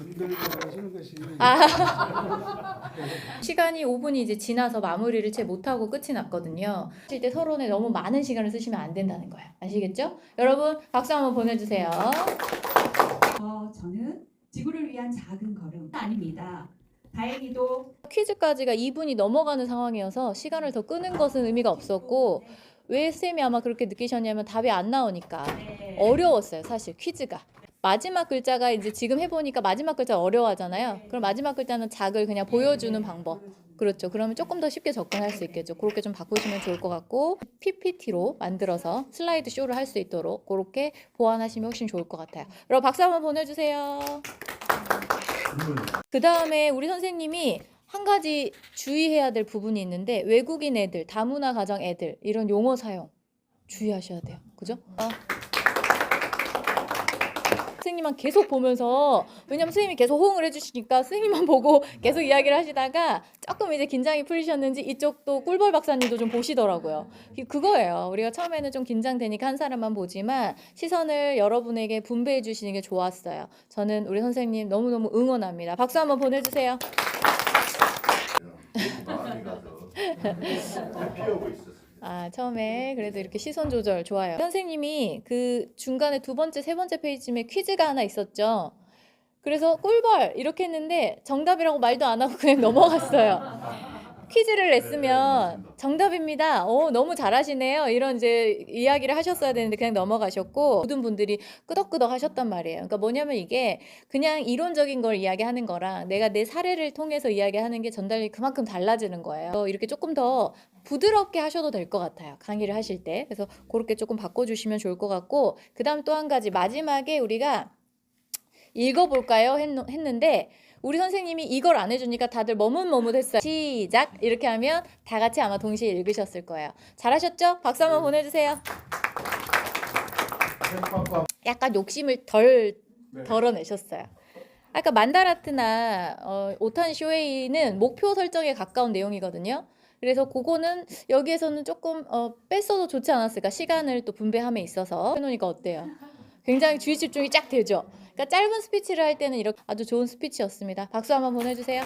건들고 하시는 것이 아. 시간이 5분이 이제 지나서 마무리를 채 못하고 끝이 났거든요. 하실 때 토론에 너무 많은 시간을 쓰시면 안 된다는 거예요. 아시겠죠? 여러분 박수 한번 보내주세요. 어, 저는 지구를 위한 작은 걸음 아닙니다. 다행히도 퀴즈까지가 2분이 넘어가는 상황이어서 시간을 더 끄는 것은 의미가 없었고 왜 쌤이 아마 그렇게 느끼셨냐면 답이 안 나오니까 네. 어려웠어요 사실 퀴즈가 마지막 글자가 이제 지금 해보니까 마지막 글자 어려워하잖아요. 그럼 마지막 글자는 작을 그냥 보여주는 방법. 그렇죠. 그러면 조금 더 쉽게 접근할 수 있겠죠. 그렇게 좀 바꾸시면 좋을 것 같고 PPT로 만들어서 슬라이드 쇼를 할 수 있도록 그렇게 보완하시면 훨씬 좋을 것 같아요. 여러분 박수 한번 보내주세요. 그 다음에 우리 선생님이 한 가지 주의해야 될 부분이 있는데 외국인 애들, 다문화 가정 애들 이런 용어 사용 주의하셔야 돼요. 그죠? 어. 선생님만 계속 보면서 왜냐면 선생님이 계속 호응을 해주시니까 선생님만 보고 계속 이야기를 하시다가 조금 이제 긴장이 풀리셨는지 이쪽도 꿀벌 박사님도 좀 보시더라고요. 그- 그거예요. 우리가 처음에는 좀 긴장되니까 한 사람만 보지만 시선을 여러분에게 분배해 주시는 게 좋았어요. 저는 우리 선생님 너무너무 응원합니다. 박수 한번 보내주세요. 마음이 가서 피하고 있었어요. 아, 처음에 그래도 이렇게 시선 조절 좋아요. 선생님이 그 중간에 두 번째, 세 번째 페이지에 퀴즈가 하나 있었죠. 그래서 꿀벌 이렇게 했는데 정답이라고 말도 안 하고 그냥 넘어갔어요. 퀴즈를 냈으면 정답입니다. 오, 너무 잘하시네요. 이런 이제 이야기를 하셨어야 되는데 그냥 넘어가셨고 모든 분들이 끄덕끄덕 하셨단 말이에요. 그러니까 뭐냐면 이게 그냥 이론적인 걸 이야기하는 거랑 내가 내 사례를 통해서 이야기하는 게 전달이 그만큼 달라지는 거예요. 이렇게 조금 더 부드럽게 하셔도 될 것 같아요. 강의를 하실 때. 그래서 그렇게 조금 바꿔주시면 좋을 것 같고, 그 다음 또 한 가지 마지막에 우리가 읽어볼까요? 했, 했는데, 우리 선생님이 이걸 안 해주니까 다들 머뭇머뭇했어요. 시작! 이렇게 하면 다 같이 아마 동시에 읽으셨을 거예요. 잘하셨죠? 박수 한번 보내주세요. 약간 욕심을 덜 네. 덜어내셨어요. 아까 만다라트나 어, 오탄 쇼웨이는 목표 설정에 가까운 내용이거든요. 그래서 그거는 여기에서는 조금 어, 뺐어도 좋지 않았을까 시간을 또 분배함에 있어서 해놓으니까 어때요? 굉장히 주의 집중이 쫙 되죠. 그러니까 짧은 스피치를 할 때는 이렇게 아주 좋은 스피치였습니다. 박수 한번 보내주세요.